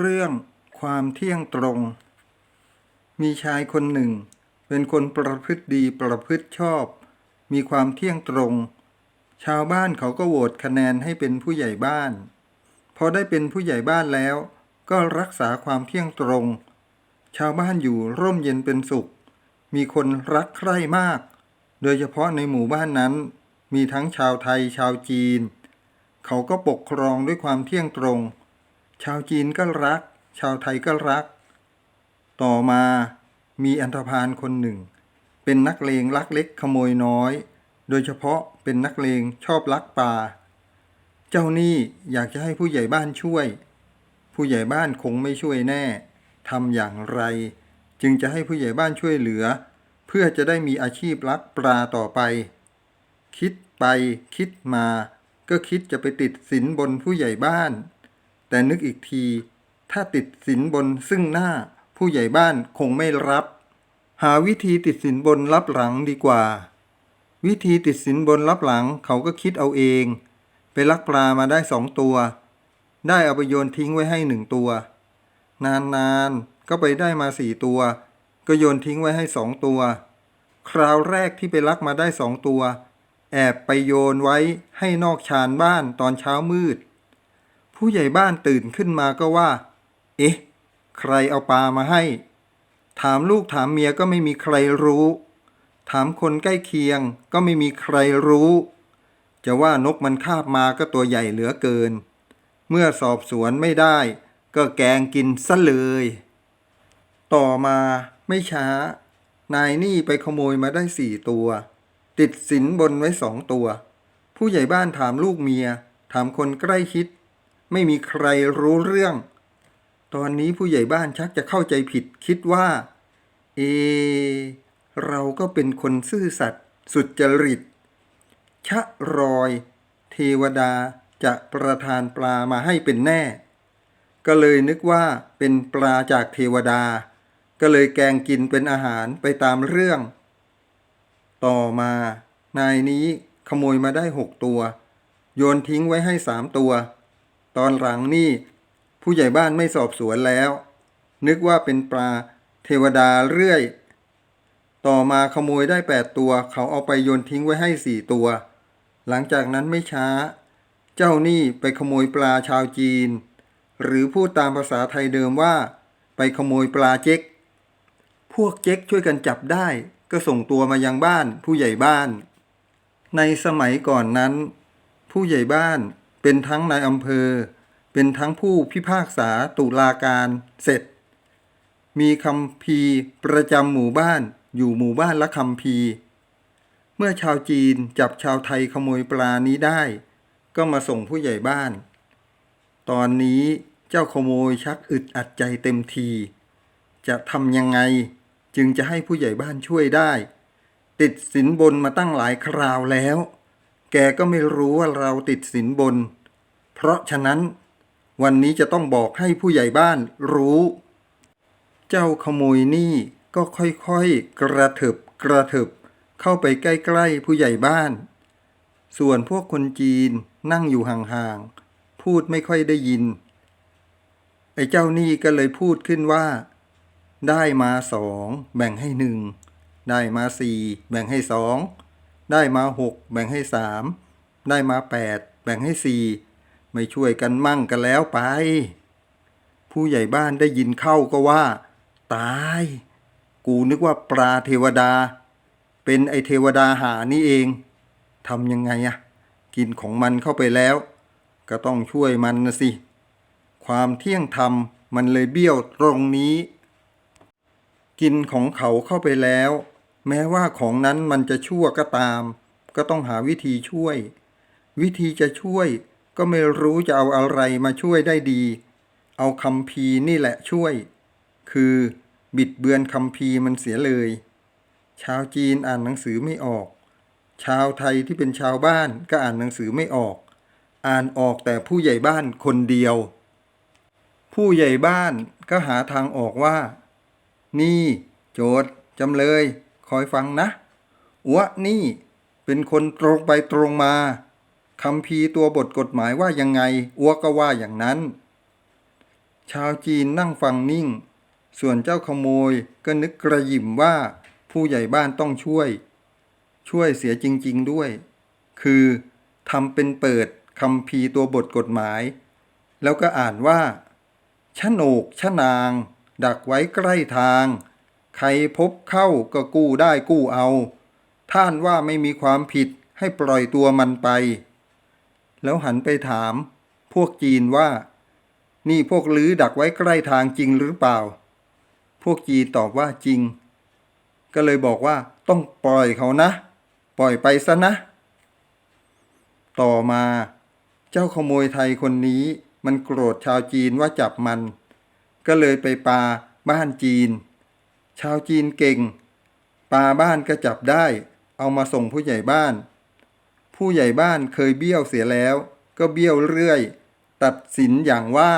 เรื่องความเที่ยงตรง มีชายคนหนึ่ง เป็นคนประพฤติดีประพฤติชอบ มีความเที่ยงตรง ชาวบ้านเขาก็โหวตคะแนนให้เป็นผู้ใหญ่บ้าน พอได้เป็นผู้ใหญ่บ้านแล้ว ก็รักษาความเที่ยงตรง ชาวบ้านอยู่ร่มเย็นเป็นสุข มีคนรักใคร่มาก โดยเฉพาะในหมู่บ้านนั้น มีทั้งชาวไทยชาวจีน เขาก็ปกครองด้วยความเที่ยงตรง ชาวจีนก็รัก ชาวไทยก็รัก ต่อมามีอันธพาลคนหนึ่ง เป็นนักเลงลักเล็กขโมยน้อย โดยเฉพาะเป็นนักเลงชอบลักปลา เจ้าหนี้อยากจะให้ผู้ใหญ่บ้านช่วย ผู้ใหญ่บ้านคงไม่ช่วยแน่ทำอย่างไร จึงจะให้ผู้ใหญ่บ้านช่วยเหลือ เพื่อจะได้มีอาชีพลักปลาต่อไป คิดไปคิดมา ก็คิดจะไปติดสินบนผู้ใหญ่บ้าน แต่นึกอีกที ถ้าติดสินบนซึ่งหน้าผู้ใหญ่บ้านคงไม่รับ หาวิธีติดสินบนรับหลังดีกว่า วิธีติดสินบนรับหลังเขาก็คิดเอาเอง ไปลักปลามาได้สองตัว ได้เอาไปโยนทิ้งไว้ให้หนึ่งตัว นานๆก็ไปได้มาสี่ตัว ก็โยนทิ้งไว้ให้สองตัว คราวแรกที่ไปลักมาได้สองตัว แอบไปโยนไว้ให้นอกชานบ้านตอนเช้ามืด ผู้ใหญ่บ้านตื่นขึ้นมาก็ว่า เอ๊ะ ใครเอาปลามาให้ ถามลูกถามเมียก็ไม่มีใครรู้ ถามคนใกล้เคียงก็ไม่มีใครรู้ จะว่านกมันคาบมาก็ตัวใหญ่เหลือเกิน เมื่อสอบสวนไม่ได้ ก็แกงกินซะเลย ต่อมาไม่ช้า นายนี่ไปขโมยมาได้สี่ตัว ติดสินบนไว้สองตัว ผู้ใหญ่บ้านถามลูกเมีย ถามคนใกล้ชิด ไม่มีใครรู้เรื่อง ตอนนี้ผู้ใหญ่บ้านชักจะเข้าใจผิดคิดว่า เอ เราก็เป็นคนซื่อสัตย์สุจริต ชะรอย เทวดาจะประทานปลามาให้เป็นแน่ ก็เลยนึกว่าเป็นปลาจากเทวดา ก็เลยแกงกินเป็นอาหารไปตามเรื่อง ต่อมา นายนี้ขโมยมาได้หกตัว โยนทิ้งไว้ให้สามตัว ตอนหลังนี่ ผู้ใหญ่บ้านไม่สอบสวนแล้ว นึกว่าเป็นปลาเทวดาเรื่อย ต่อมาขโมยได้แปดตัว เขาเอาไปโยนทิ้งไว้ให้สี่ตัว หลังจากนั้นไม่ช้า เจ้านี้ไปขโมยปลาชาวจีน หรือพูดตามภาษาไทยเดิมว่า ไปขโมยปลาเจ๊ก พวกเจ๊กช่วยกันจับได้ ก็ส่งตัวมายังบ้านผู้ใหญ่บ้าน ในสมัยก่อนนั้น ผู้ใหญ่บ้าน เป็นทั้งนายอำเภอ เป็นทั้งผู้พิพากษาตุลาการเสร็จ มีคำพีประจำหมู่บ้านอยู่หมู่บ้านละคำพีเมื่อชาวจีนจับชาวไทยขโมยปลานี้ได้ ก็มาส่งผู้ใหญ่บ้าน ตอนนี้เจ้าขโมยชักอึดอัดใจเต็มที จะทำยังไงจึงจะให้ผู้ใหญ่บ้านช่วยได้ ติดสินบนมาตั้งหลายคราวแล้ว แกก็ไม่รู้ว่าเราติดสินบน เพราะฉะนั้น วันนี้จะต้องบอกให้ผู้ใหญ่บ้านรู้ เจ้าขโมยนี่ก็ค่อยๆ กระเถิบกระเถิบเข้าไปใกล้ๆผู้ใหญ่บ้าน ส่วนพวกคนจีนนั่งอยู่ห่างๆ พูดไม่ค่อยได้ยิน ไอ้เจ้านี่ก็เลยพูดขึ้นว่า ได้มาสองแบ่งให้หนึ่ง ได้มาสี่แบ่งให้สอง ได้มาหกแบ่งให้สามได้มาแปดแบ่งให้สี่ไม่ช่วยกันมั่งกันแล้วไป ผู้ใหญ่บ้านได้ยินเข้าก็ว่า ตาย กูนึกว่าปลาเทวดา เป็นไอเทวดาหานี่เองทำยังไงอะกินของมันเข้าไปแล้ว ก็ต้องช่วยมันนะสิ ความเที่ยงธรรมมันเลยเบี้ยวตรงนี้ กินของเขาเข้าไปแล้ว แม้ว่าของนั้นมันจะชั่วก็ตาม ก็ต้องหาวิธีช่วย วิธีจะช่วยก็ไม่รู้จะเอาอะไรมาช่วยได้ดี เอาคำพีนี่แหละช่วย คือบิดเบือนคำพีมันเสียเลย ชาวจีนอ่านหนังสือไม่ออก ชาวไทยที่เป็นชาวบ้านก็อ่านหนังสือไม่ออก อ่านออกแต่ผู้ใหญ่บ้านคนเดียว ผู้ใหญ่บ้านก็หาทางออกว่า นี่ โจทย์จำเลย คอยฟังนะอัวนี่เป็นคนตรงไปตรงมาคำพีตัวบทกฎหมายว่ายังไงอัวก็ว่าอย่างนั้น ชาวจีนนั่งฟังนิ่ง ส่วนเจ้าขโมยก็นึกกระยิมว่า ผู้ใหญ่บ้านต้องช่วย ช่วยเสียจริง ๆด้วย คือทำเป็นเปิดคำพีตัวบทกฎหมาย แล้วก็อ่านว่าชะโหนกชะนาง ดักไว้ใกล้ทาง ใครพบเข้าก็กู้ได้กู้เอา ท่านว่าไม่มีความผิดให้ปล่อยตัวมันไป แล้วหันไปถาม พวกจีนว่า นี่พวกลือดักไว้ใกล้ทางจริงหรือเปล่า พวกจีนตอบว่าจริง ก็เลยบอกว่าต้องปล่อยเขานะ ปล่อยไปซะนะ ต่อมา เจ้าขโมยไทยคนนี้มันโกรธชาวจีนว่าจับมัน ก็เลยไปปาบ้านจีน ชาวจีนเก่ง ปลาบ้านก็จับได้ เอามาส่งผู้ใหญ่บ้าน ผู้ใหญ่บ้านเคยเบี้ยวเสียแล้ว ก็เบี้ยวเรื่อย ตัดสินอย่างว่า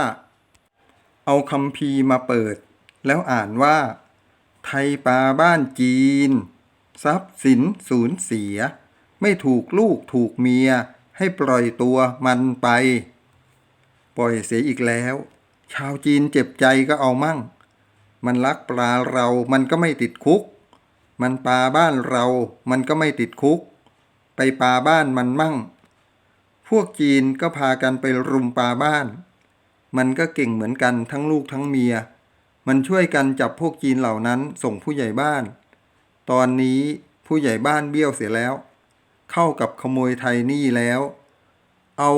เอาคำพีมาเปิด แล้วอ่านว่า ไทยปลาบ้านจีน ทรัพย์สินสูญเสีย ไม่ถูกลูกถูกเมีย ให้ปล่อยตัวมันไป ปล่อยเสียอีกแล้ว ชาวจีนเจ็บใจก็เอามั่ง มันลักปลาเรา มันก็ไม่ติดคุก มันปลาบ้านเรา มันก็ไม่ติดคุก ไปปลาบ้านมันมั่ง พวกจีนก็พากันไปรุมปลาบ้าน มันก็เก่งเหมือนกันทั้งลูกทั้งเมีย มันช่วยกันจับพวกจีนเหล่านั้นส่งผู้ใหญ่บ้าน ตอนนี้ผู้ใหญ่บ้านเบี้ยวเสียแล้ว เข้ากับขโมยไทยนี่แล้ว เอา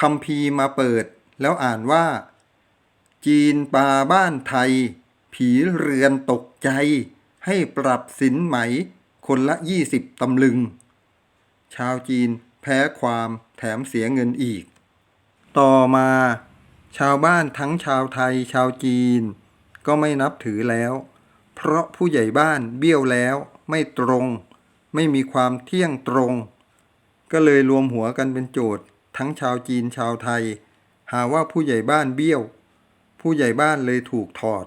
คำพีมาเปิดแล้วอ่านว่า จีนปลาบ้านไทย ผีเรือนตกใจ ให้ปรับสินไหม คนละยี่สิบตำลึง ชาวจีนแพ้ความแถมเสียเงินอีก ต่อมา ชาวบ้านทั้งชาวไทยชาวจีน ก็ไม่นับถือแล้ว เพราะผู้ใหญ่บ้านเบี้ยวแล้วไม่ตรง ไม่มีความเที่ยงตรง ก็เลยรวมหัวกันเป็นโจทย์ ทั้งชาวจีนชาวไทย หาว่าผู้ใหญ่บ้านเบี้ยว ผู้ใหญ่บ้านเลยถูกถอด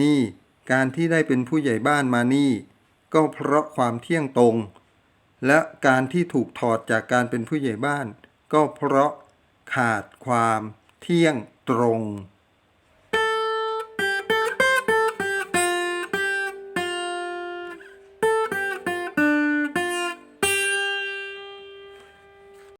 นี่การที่ได้เป็นผู้ใหญ่บ้านมานี่ ก็เพราะความเที่ยงตรง และการที่ถูกถอดจากการเป็นผู้ใหญ่บ้าน ก็เพราะขาดความเที่ยงตรง